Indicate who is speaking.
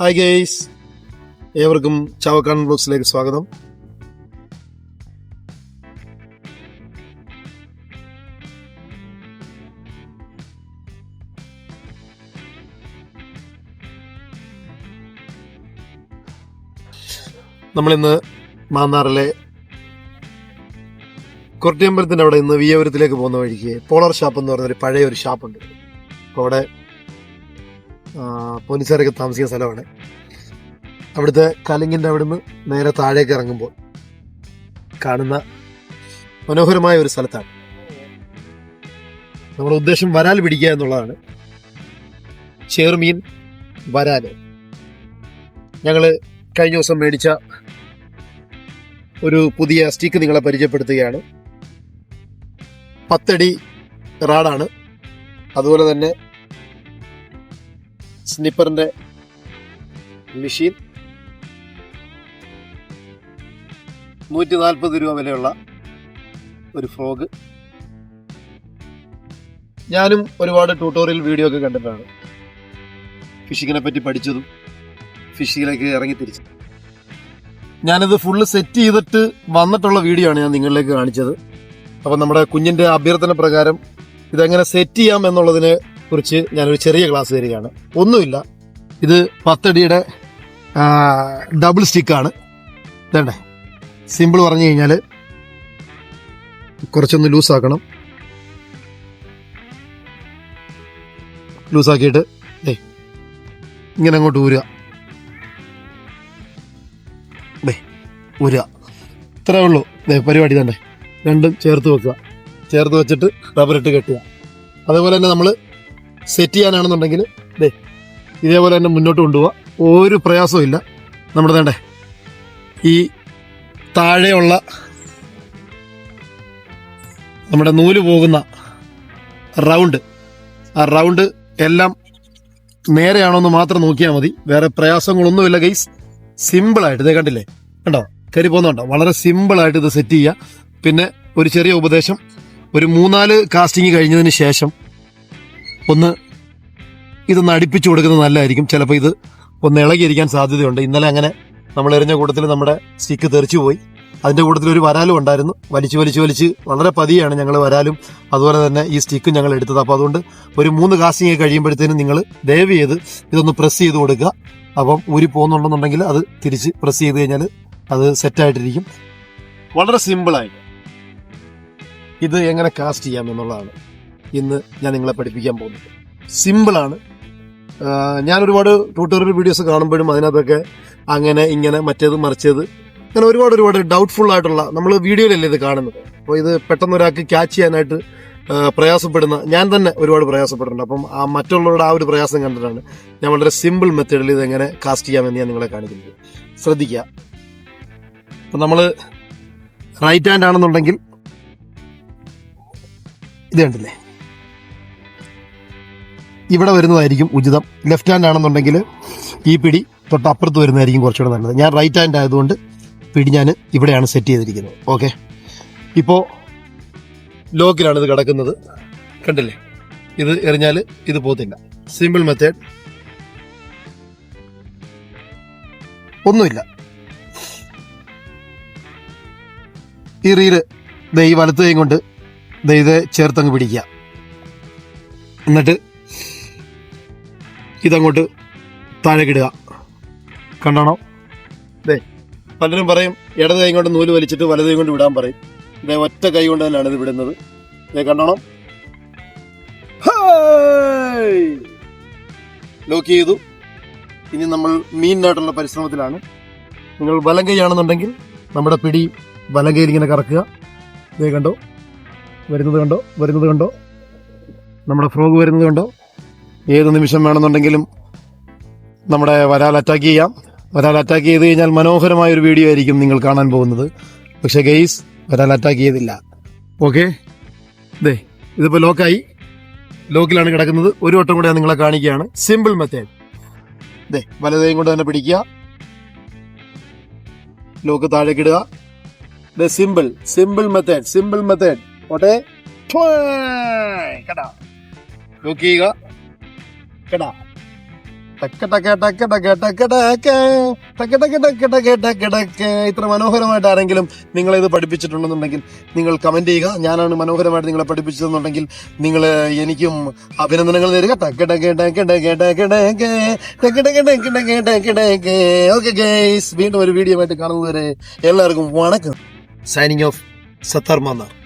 Speaker 1: Hi guys ഏവർക്കും ചാവക്കാടൻ ബ്ലോഗ്സിലേക്ക് സ്വാഗതം. നമ്മളിന്ന് മാന്നാറിലെ കുറട്ടിയമ്പലത്തിന്റെ അവിടെ ഇന്ന് വിയപുരത്തിലേക്ക് പോകുന്ന വഴിക്ക് പോളർ ഷാപ്പ് എന്ന് പറഞ്ഞൊരു പഴയ ഒരു ഷാപ്പുണ്ട്. അപ്പോൾ അവിടെ പോലീസുകാരൊക്കെ താമസിക്കുന്ന സ്ഥലമാണ്. അവിടുത്തെ കലിങ്ങിന്റെ അവിടുന്ന് നേരെ താഴേക്ക് ഇറങ്ങുമ്പോൾ കാണുന്ന മനോഹരമായ ഒരു സ്ഥലത്താണ്. നമ്മുടെ ഉദ്ദേശം വരാൽ പിടിക്കുക എന്നുള്ളതാണ്. ചേർമീൻ വരാൽ ഞങ്ങൾ കഴിഞ്ഞ ദിവസം മേടിച്ച ഒരു പുതിയ സ്റ്റിക്ക് നിങ്ങളെ പരിചയപ്പെടുത്തുകയാണ്. പത്തടി റാഡാണ്. അതുപോലെ തന്നെ സ്നിപ്പറിന്റെ മെഷീൻ. നൂറ്റി നാൽപ്പത് രൂപ വിലയുള്ള ഒരു ഫ്രോഗ്. ഞാനും ഒരുപാട് ട്യൂട്ടോറിയൽ വീഡിയോ ഒക്കെ കണ്ടിട്ടാണ് ഫിഷിങ്ങിനെ പറ്റി പഠിച്ചതും ഫിഷിങ്ങിലേക്ക് ഇറങ്ങി തിരിച്ചു ഞാനിത് ഫുള്ള് സെറ്റ് ചെയ്തിട്ട് വന്നിട്ടുള്ള വീഡിയോ ആണ് ഞാൻ നിങ്ങളിലേക്ക് കാണിച്ചത്. അപ്പം നമ്മുടെ കുഞ്ഞിന്റെ അഭ്യർത്ഥന പ്രകാരം ഇതെങ്ങനെ സെറ്റ് ചെയ്യാം എന്നുള്ളതിനെ കുറിച്ച് ഞാനൊരു ചെറിയ ക്ലാസ് തരികയാണ്. ഒന്നുമില്ല. ഇത് പത്തടിയുടെ ഡബിൾ സ്റ്റിക്കാണ് ഇതേണ്ടേ? സിമ്പിൾ പറഞ്ഞു കഴിഞ്ഞാൽ കുറച്ചൊന്ന് ലൂസാക്കണം ലൂസാക്കിയിട്ട് ഏ ഇങ്ങനെ അങ്ങോട്ട് ഊരുക. ഏ ഊരുക. ഇത്രേ ഉള്ളൂ. പരിപാടി തന്നെ രണ്ടും ചേർത്ത് വെക്കുക. ചേർത്ത് വെച്ചിട്ട് റബ്ബറിട്ട് കെട്ടുക. അതേപോലെ തന്നെ നമ്മൾ സെറ്റ് ചെയ്യാനാണെന്നുണ്ടെങ്കിൽ ദേ ഇതേപോലെ തന്നെ മുന്നോട്ട് കൊണ്ടുപോവുക ഒരു പ്രയാസവും ഇല്ല. നമ്മുടെ വേണ്ടേ ഈ താഴെയുള്ള നമ്മുടെ നൂൽ പോകുന്ന റൗണ്ട് ആ റൗണ്ട് എല്ലാം നേരെയാണോ എന്ന് മാത്രം നോക്കിയാൽ മതി. വേറെ പ്രയാസങ്ങളൊന്നുമില്ല ഗൈസ്. സിമ്പിളായിട്ട് ഇതേ കണ്ടില്ലേ? കണ്ടോ? കയറി പോകുന്നുണ്ടോ വളരെ സിമ്പിളായിട്ട് ഇത് സെറ്റ് ചെയ്യുക പിന്നെ ഒരു ചെറിയ ഉപദേശം. ഒരു മൂന്നാൽ കാസ്റ്റിംഗ് കഴിഞ്ഞതിന് ശേഷം ഒന്ന് ഇതൊന്ന് അടുപ്പിച്ചു കൊടുക്കുന്നത് നല്ലതായിരിക്കും. ചിലപ്പോൾ ഇത് ഒന്ന് ഇളകിയിരിക്കാൻ സാധ്യതയുണ്ട്. ഇന്നലെ അങ്ങനെ നമ്മൾ എറിഞ്ഞ കൂട്ടത്തിൽ നമ്മുടെ സ്റ്റിക്ക് തെറിച്ചു പോയി. അതിന്റെ കൂട്ടത്തിൽ ഒരു വരാലും ഉണ്ടായിരുന്നു. വലിച്ചു വലിച്ചു വലിച്ച് വളരെ പതിയാണ് ഞങ്ങൾ വരാലും. അതുപോലെ തന്നെ ഈ സ്റ്റിക്കും ഞങ്ങൾ എടുത്തത്. അപ്പോൾ അതുകൊണ്ട് ഒരു മൂന്ന് കാസ്റ്റിംഗ് കഴിയുമ്പോഴത്തേനും നിങ്ങൾ ദയവ് ചെയ്ത് ഇതൊന്ന് പ്രസ് ചെയ്ത് കൊടുക്കുക. അപ്പം ഊരി പോകുന്നുണ്ടെന്നുണ്ടെങ്കിൽ അത് തിരിച്ച് പ്രസ് ചെയ്ത് കഴിഞ്ഞാൽ അത് സെറ്റായിട്ടിരിക്കും വളരെ സിമ്പിളായിട്ട് ഇത് എങ്ങനെ കാസ്റ്റ് ചെയ്യാം എന്നുള്ളതാണ്. ഇന്ന് ഞാൻ നിങ്ങളെ പഠിപ്പിക്കാൻ പോകുന്നത്. സിമ്പിളാണ് ഞാൻ ഒരുപാട് ട്യൂട്ടോറിയൽ വീഡിയോസ് കാണുമ്പോഴും അതിനകത്തൊക്കെ അങ്ങനെ ഇങ്ങനെ മറ്റേത് മറിച്ചത് അങ്ങനെ ഒരുപാട് ഒരുപാട് ഡൗട്ട്ഫുൾ ആയിട്ടുള്ള നമ്മൾ വീഡിയോയിലല്ലേ ഇത് കാണുന്നത്. അപ്പോൾ ഇത് പെട്ടെന്ന് ഒരാൾക്ക് ക്യാച്ച് ചെയ്യാനായിട്ട് പ്രയാസപ്പെടുന്ന ഞാൻ തന്നെ ഒരുപാട് പ്രയാസപ്പെട്ടിട്ടുണ്ട്. അപ്പം ആ മറ്റുള്ളവരുടെ ആ ഒരു പ്രയാസം കണ്ടിട്ടാണ് ഞാൻ വളരെ സിമ്പിൾ മെത്തേഡിൽ ഇത് എങ്ങനെ കാസ്റ്റ് ചെയ്യാമെന്ന് ഞാൻ നിങ്ങളെ കാണിക്കുന്നത്. ശ്രദ്ധിക്കുക. അപ്പം നമ്മൾ റൈറ്റ് ഹാൻഡ് ആണെന്നുണ്ടെങ്കിൽ ഇത് കണ്ടില്ലേ? ഇവിടെ വരുന്നതായിരിക്കും ഉചിതം. ലെഫ്റ്റ് ഹാൻഡ് ആണെന്നുണ്ടെങ്കിൽ ഈ പിടി തൊട്ടപ്പുറത്ത് വരുന്നതായിരിക്കും കുറച്ചുകൂടെ നല്ലത്. ഞാൻ റൈറ്റ് ഹാൻഡ് ആയതുകൊണ്ട് പിടി ഞാൻ ഇവിടെയാണ് സെറ്റ് ചെയ്തിരിക്കുന്നത്. ഓക്കെ ഇപ്പോൾ ലോക്കിലാണ് ഇത് കിടക്കുന്നത്. കണ്ടില്ലേ? ഇത് എറിഞ്ഞാൽ ഇത് പോത്തില്ല സിമ്പിൾ മെത്തേഡ് ഒന്നുമില്ല. ഈ റീൽ ദൈ ഈ വലത്ത് കൈ കൊണ്ട് ദേ ഇത് ചേർത്തങ്ങ് പിടിക്കുക. എന്നിട്ട് ഇതങ്ങോട്ട് താഴേക്കിടുക. കണ്ടാണോ? അതെ പലരും പറയും ഇടത് കൈ കൊണ്ട് നൂൽ വലിച്ചിട്ട് വലത് കൈ കൊണ്ട് വിടാൻ പറയും. ഇതേ ഒറ്റ കൈ കൊണ്ട് തന്നെയാണ് ഇത് വിടുന്നത്. ഇതേ കണ്ടാണോ? ലോക്ക് ചെയ്തു. ഇനി നമ്മൾ മീനിനായിട്ടുള്ള പരിശ്രമത്തിലാണ്. നിങ്ങൾ വലം കൈയാണെന്നുണ്ടെങ്കിൽ നമ്മുടെ പിടി വലം കൈയിൽ ഇങ്ങനെ കറക്കുക. ഇതേ കണ്ടോ? വരുന്നത് കണ്ടോ? വരുന്നത് കണ്ടോ? നമ്മുടെ ഫ്രോഗ് വരുന്നത് കണ്ടോ? ഏത് നിമിഷം വേണമെന്നുണ്ടെങ്കിലും നമ്മുടെ വരാൽ അറ്റാക്ക് ചെയ്യാം. വരാൽ അറ്റാക്ക് ചെയ്ത് കഴിഞ്ഞാൽ മനോഹരമായ ഒരു വീഡിയോ ആയിരിക്കും നിങ്ങൾ കാണാൻ പോകുന്നത്. പക്ഷെ ഗെയ്സ് വരാൽ അറ്റാക്ക് ചെയ്തില്ല. ഓക്കെ ദേ ഇതിപ്പോൾ ലോക്കായി ലോക്കിലാണ് കിടക്കുന്നത്. ഒരു വട്ടം കൂടെ നിങ്ങളെ കാണിക്കുകയാണ്. സിമ്പിൾ മെത്തേഡ് ദേ വലതേയും കൊണ്ട് തന്നെ പിടിക്കുക. ലോക്ക് താഴേക്ക് ഇടുക. The simple simple method simple method ഓട്ടെ ലോക്ക് ചെയ്യുക. ഇത്ര മനോഹരമായിട്ട് ആരെങ്കിലും നിങ്ങളെ ഇത് പഠിപ്പിച്ചിട്ടുണ്ടെന്നുണ്ടെങ്കിൽ നിങ്ങൾ കമന്റ് ചെയ്യുക ഞാനാണ് മനോഹരമായിട്ട് നിങ്ങളെ പഠിപ്പിച്ചതെന്നുണ്ടെങ്കിൽ നിങ്ങൾ എനിക്കും അഭിനന്ദനങ്ങൾ തരിക വീണ്ടും ഒരു വീഡിയോ ആയിട്ട് കാണുന്നവരെ എല്ലാവർക്കും വണക്കം സൈനിങ് ഓഫ് സത്താർ മാന്നാർ